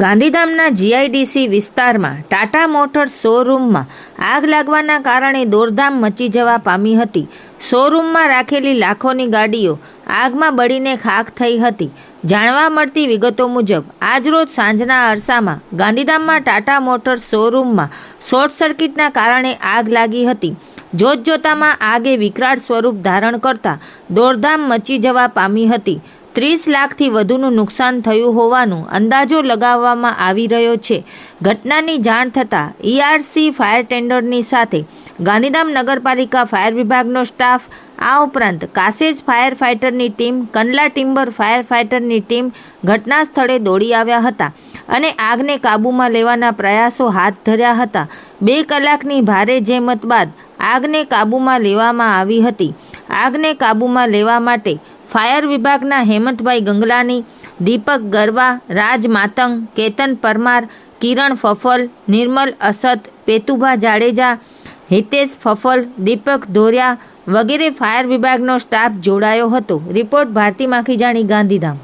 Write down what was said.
ગાંધીધામના જીઆઈડીસી વિસ્તારમાં ટાટા મોટર્સ શોરૂમમાં આગ લાગવાના કારણે દોડધામ મચી જવા પામી હતી. શોરૂમમાં રાખેલી લાખોની ગાડીઓ આગમાં બળીને ખાખ થઈ હતી. જાણવા મળતી વિગતો મુજબ, આજરોજ સાંજના અરસામાં ગાંધીધામમાં ટાટા મોટર્સ શોરૂમમાં શોર્ટ સર્કિટના કારણે આગ લાગી હતી. જોતજોતામાં આગે વિકરાળ સ્વરૂપ ધારણ કરતા દોડધામ મચી જવા પામી હતી. ત્રીસ લાખથી વધુનું નુકસાન થયું હોવાનું અંદાજો લગાવવામાં આવી રહ્યો છે. ઘટનાની જાણ થતાં ઈઆરસી ફાયર ટેન્ડરની સાથે ગાંધીધામ નગરપાલિકા ફાયર વિભાગનો સ્ટાફ, આ ઉપરાંત કાસેજ ફાયર ફાઇટરની ટીમ, કંડલા ટિમ્બર ફાયર ફાઇટરની ટીમ ઘટના સ્થળે દોડી આવ્યા હતા અને આગને કાબૂમાં લેવાના પ્રયાસો હાથ ધર્યા હતા. બે કલાકની ભારે જેમત બાદ આગને કાબૂમાં લેવામાં આવી હતી. આગને કાબૂમાં લેવા માટે ફાયર વિભાગના હેમંતભાઈ ગંગલાની, દીપક ગરવા, રાજ માતંગ, કેતન પરમાર, કિરણ ફફલ, નિર્મલ અસત, પેતુભા જાડેજા, હિતેશ ફફલ, દીપક ધોરિયા વગેરે ફાયર વિભાગનો સ્ટાફ જોડાયો હતો. રિપોર્ટ ભારતી માખીજાણી, ગાંધીધામ.